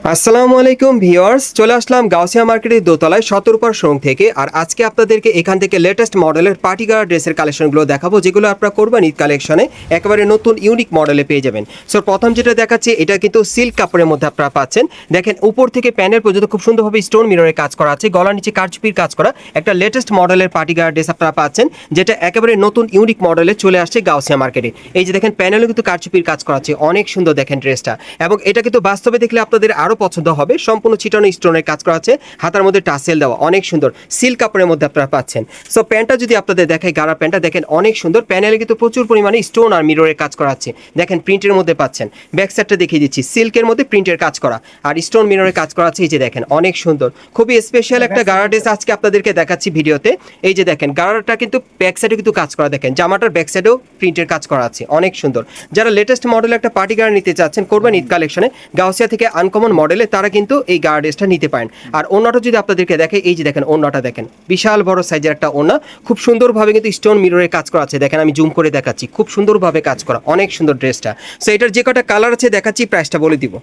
আসসালামু আলাইকুম ভিউয়ার্স, চলে আসলাম গাউসিয়া মার্কেটের দোতলায় সতর্কর শোরুম থেকে। আর আজকে আপনাদেরকে এখান থেকে লেটেস্ট মডেলের পার্টিকার ড্রেসের কালেকশনগুলো দেখাবো, যেগুলো আপনারা করবেন ঈদ কালেকশনে একেবারে নতুন ইউনিক মডেলে পেয়ে যাবেন। সো প্রথম যেটা দেখাচ্ছি, এটা কিন্তু সিল্ক কাপড়ের মধ্যে আপনারা পাচ্ছেন। দেখেন, উপর থেকে প্যানেল পর্যন্ত খুব সুন্দরভাবে স্টোন মিররের কাজ করা আছে, গলার নিচে কারচুপির কাজ করা একটা লেটেস্ট মডেলের পার্টিকার ড্রেস আপনারা পাচ্ছেন, যেটা একেবারে নতুন ইউনিক মডেলে চলে আসছে গাউসিয়া মার্কেটে। এই যে দেখেন, প্যানেলও কিন্তু কারচুপির কাজ করা আছে, অনেক সুন্দর দেখেন ড্রেসটা এবং এটা কিন্তু বাস্তবে দেখলে আপনাদের আরও পছন্দ হবে। সম্পূর্ণ চিটানো স্টোনের কাজ করা আছে। হাতার মধ্যে টাসেল দেওয়া অনেক সুন্দর। সিল্ক কাপড়ের মধ্যে আপনারা পাচ্ছেন। সো প্যান্টটা যদি আপনাদের দেখাই গাড়া প্যান্টটা দেখেন অনেক সুন্দর। প্যানেলে কিন্তু প্রচুর পরিমাণে স্টোন আর মিররের কাজ করা আছে। দেখেন প্রিন্টের মধ্যে পাচ্ছেন। ব্যাক সাইডটা দেখিয়ে দিচ্ছি। সিল্কের মধ্যে প্রিন্টের কাজ করা। আর স্টোন মিররের কাজ করা আছে এই যে দেখেন অনেক সুন্দর। খুবই স্পেশাল একটা গাড়া ড্রেস আজকে আপনাদেরকে দেখাচ্ছি ভিডিওতে। এই যে দেখেন গাড়াটা কিন্তু ব্যাক সাইডে কিন্তু কাজ করা। দেখেন জামাটার ব্যাক সাইডেও প্রিন্টের কাজ করা আছে। অনেক সুন্দর। যারা লেটেস্ট মডেল একটা পার্টি গাড়া নিতে চাচ্ছেন করবেন ঈদ কালেকশনে গাউসিয়া থেকে আনকমন মডেলে তারা কিন্তু এই গাড়া ড্রেসটা নিতে পারেন। আর অন্যটা যদি আপনাদেরকে দেখে, এই যে দেখেন অন্যটা দেখেন। বিশাল বড় সাইজের একটা ওনা খুব সুন্দরভাবে কিন্তু স্টোন মিররের কাজ করা আছে। দেখেন, আমি জুম করে দেখাচ্ছি। খুব সুন্দরভাবে কাজ করা। অনেক সুন্দর ড্রেসটা সো এটার যে কটা কালার আছে, দেখাচ্ছি প্রাইসটা বলে দিব।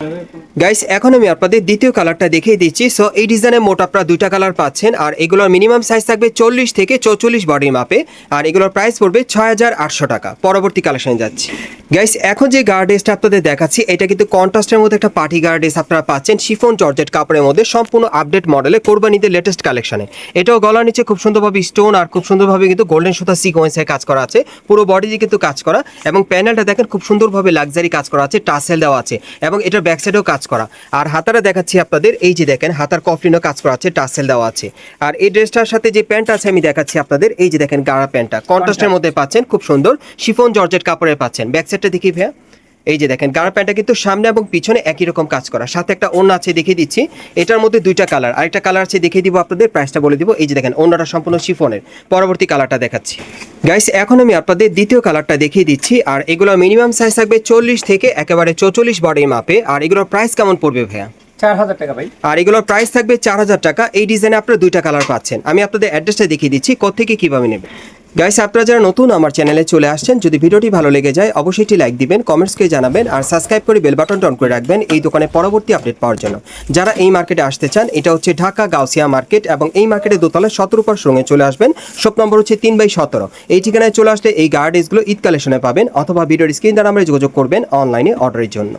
গাইস এখন আমি আপনাদের দ্বিতীয় কালারটা দেখিয়ে দিচ্ছি। সো এই ডিজাইনের মোট আপনারা দুইটা কালার পাচ্ছেন। আর এগুলোর মিনিমাম সাইজ থাকবে চল্লিশ থেকে চৌচল্লিশ বডির মাপে আর এগুলোর প্রাইস পড়বে ছয় হাজার আটশো টাকা। পরবর্তী কালেকশনে যাচ্ছি। গাইস এখন যে গার্ডেসটা আপনাদের দেখাচ্ছি, এটা কিন্তু কন্ট্রাস্টের মধ্যে একটা পার্টি গার্ডেস আপনারা পাচ্ছেন শিফন জর্জেট কাপড়ের মধ্যে সম্পূর্ণ আপডেট মডেলে কোরবানিদের লেটেস্ট কালেকশনে এটাও গলার নিচে খুব সুন্দরভাবে স্টোন আর খুব সুন্দরভাবে কিন্তু গোল্ডেন সুতা সিকোয়েন্সের কাজ করা আছে। পুরো বডি দিয়ে কিন্তু কাজ করা এবং প্যানেলটা দেখেন খুব সুন্দরভাবে লাক্সারি কাজ করা আছে টাসেল দেওয়া আছে এবং এটার ব্যাক সাইডেও কাজ করা। আর হাতারা দেখাচ্ছি আপনাদের এই যে দেখেন হাতার কফলিনও কাজ করা আছে টাসেল দেওয়া আছে। আর এই ড্রেসটার সাথে যে প্যান্ট আছে আমি দেখাচ্ছি আপনাদের এই যে দেখেন গাড়া প্যান্টটা। কন্ট্রাস্টের মধ্যে পাচ্ছেন খুব সুন্দর শিফন জর্জেট কাপড়ের পাচ্ছেন। ব্যাক সাইডটা দেখি ভাইয়া। এই যে দেখেন গাড়া প্যান্টটা কিন্তু সামনে এবং পিছনে একই রকম কাজ করা। সাথে একটা ওড়না আছে দেখিয়ে দিচ্ছি। এটার মধ্যে দুইটা কালার আরেকটা কালার আছে দেখিয়ে দিব আপনাদের প্রাইসটা বলে দিব। এই যে দেখেন ওড়নাটা সম্পূর্ণ শিফনের পরবর্তী কালারটা দেখাচ্ছি। গাইস এখন আমি আপনাদের দ্বিতীয় কালারটা দেখিয়ে দিচ্ছি আর এগুলো মিনিমাম সাইজ থাকবে চল্লিশ থেকে একেবারে চৌচল্লিশ বডির মাপে আর এগুলোর প্রাইস কেমন পড়বে ভাইয়া? চার হাজার টাকা ভাই। আর এগুলোর প্রাইস থাকবে চার হাজার টাকা। এই ডিজাইনে আপনারা দুইটা কালার পাচ্ছেন। আমি আপনাদের অ্যাড্রেসটা দেখিয়ে দিচ্ছি কোথেকে কীভাবে নেবেন। গাইস আপনারা যারা নতুন আমার চ্যানেলে চলে আসছেন, যদি ভিডিওটি ভালো লেগে যায়, অবশ্যই একটি লাইক দিবেন কমেন্টসকে জানাবেন, আর সাবস্ক্রাইব করে বেল বাটনটা অন করে রাখবেন এই দোকানে পরবর্তী আপডেট পাওয়ার জন্য। যারা এই মার্কেটে আসতে চান, এটা হচ্ছে ঢাকা গাউসিয়া মার্কেট এবং এই মার্কেটে দোতলায় সতেরো পর সঙ্গে চলে আসবেন। শপ নম্বর হচ্ছে তিন বাই সতেরো। এই ঠিকানায় চলে আসলে এই গার্ডেসগুলো ঈদ কালেকশনে পাবেন অথবা ভিডিওর স্ক্রিন দ্বারা আমরা যোগাযোগ করবেন অনলাইনে অর্ডারের জন্য।